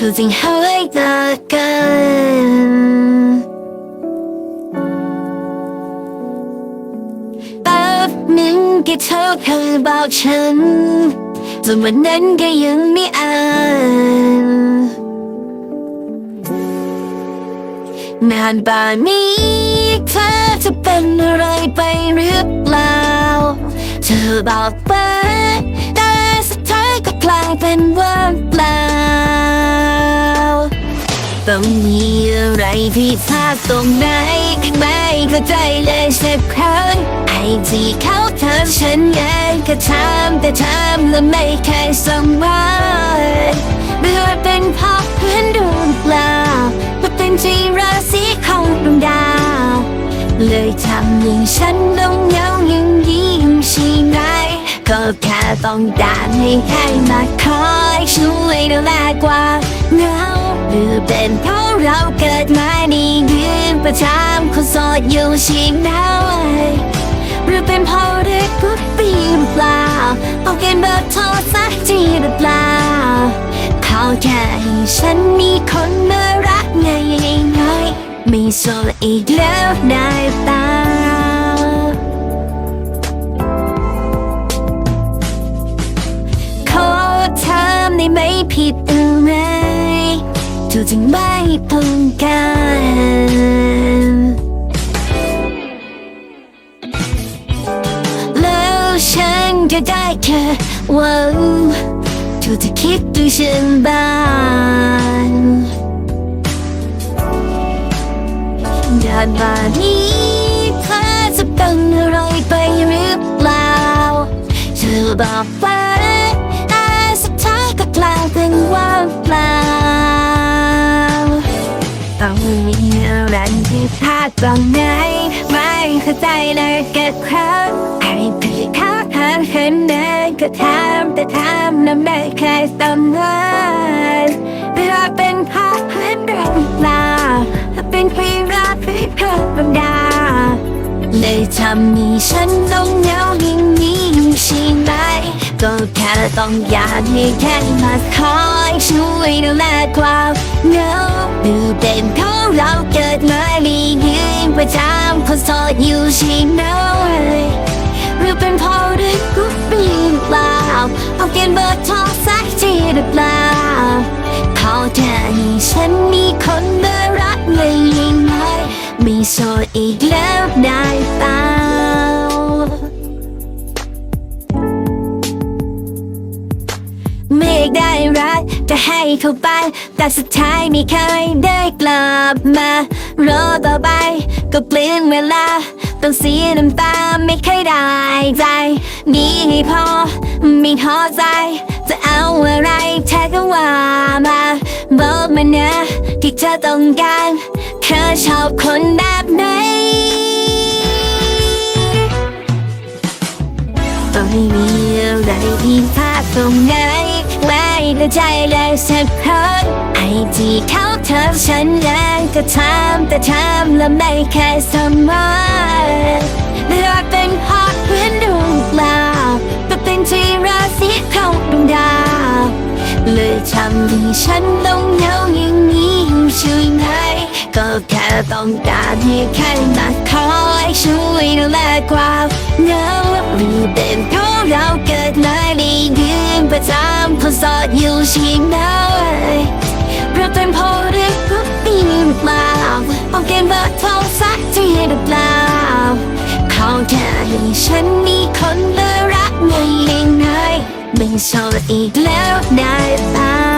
ทุกสิ่งหายจากกันแป๊บหนึ่งแกเธอเคยบอกฉันจนวันนั้นก็ยังไม่อ่านนานป่านนี้เธอจะเป็นอะไรไปหรือเปล่าเธอบอกว่า เป็นว่างเปล่า ต้องมีอะไรที่พลาดตรงไหน ไม่เข้าใจเลยสักครั้งไอ้ที่เขาทำฉันยังก็ทำแต่ทำแล้วไม่เคยสมหวังไม่ว่าเป็นเพราะเพื่อนดวงเปล่าว่าเป็นที่ราศีของดวงดาว เลยทำให้ฉัน แค่ต้องการให้ใครมาคอยช่วยดูแลกว่าเงาหรือเป็นเพราะเราเกิดมาในเดืนประจำคนโสดอยู่ใช่ไหมหรือเป็นเพราะเด็กทุกปีหรือเปล่าเอาเกณฑ์เบอร์โทรสักทีหรือเปล่าเขาแค่ให้ฉันมีคนมารักไงง่ายไม่โสดอีกแล้วได้เปล่า ผิดอะไรถูกจึงไม่ต้องการแล้วฉันจะได้แค่วังถูกจะคิดดูฉันบ้างด้านบ้านนี้เธอจะเป็นอะไรไปหรือเปล่าเธอบอกว่า มีอะไรที่พลาดตรงไหนไม่เข้าใจเลยเกิดครั้งไอ้พี่เขาทำเห็นเดินก็ทำแต่ทำแล้วไม่เคยสำเร็จเพื่อเป็นภาพเพื่อนเดินเปล่าเป็นพี่รักพี่เพื่อนบังดาเลยทำให้ฉันต้องเหงา ต้องการให้แค่มาคอยช่วยดูแลความเหงาหรือเป็นเพราเราเกิดมาในยืนประจำคนสดอยู่ใช่ไหมหรือเป็นเพราะเรื่องกุ๊บปีหรือเปล่าเอาเกณฑ์เบอร์โทรสักทีหรือเปล่าเขาจะให้ฉันมีคนมารักเลยยังไงไม่โสดอีกแล้วได้ปล่ จะให้เขาไป แต่สุดท้ายไม่เคยได้กลับมารอต่อไป ก็เปลี่ยนเวลา ต้องเสียน้ำตาไม่เคยได้ใจมีให้พอไม่ท้อใจ จะเอาอะไรเธอก็ว่ามาบอกมานะที่เธอต้องการเธอชอบคนแบบไหนต้องไม่มีอะไรที่พลาดตรงไหน ไม่เข้าใจเลยสักครั้งไอที่เขาทำฉันยังก็ทำแต่ทำแล้วไม่เคยสมหวังไม่ว่าเป็นเพราะเพื่อนดวงเปล่าแต่เป็นที่ราศีของดวงดาวเลยทำให้ฉันต้องเหงาอย่างนี้ใช่ไหมก็แค่ต้องการให้ใครมาคอยช่วยดูแลความเหงาหรือเป็นเพราะเรากิดมาในเดือน ประจำคนโสดอยู่ใช่ไหมเราะเป็นพราะเรื่องกุ๊บปีหรือเปล่าเอาเกณฑ์เบอร์โทรสักทีหรือเปล่าเขาแค่ให้ฉันมีคนเลยรักไม่ยังไงไม่ชอบอีกแล้วได้ป่า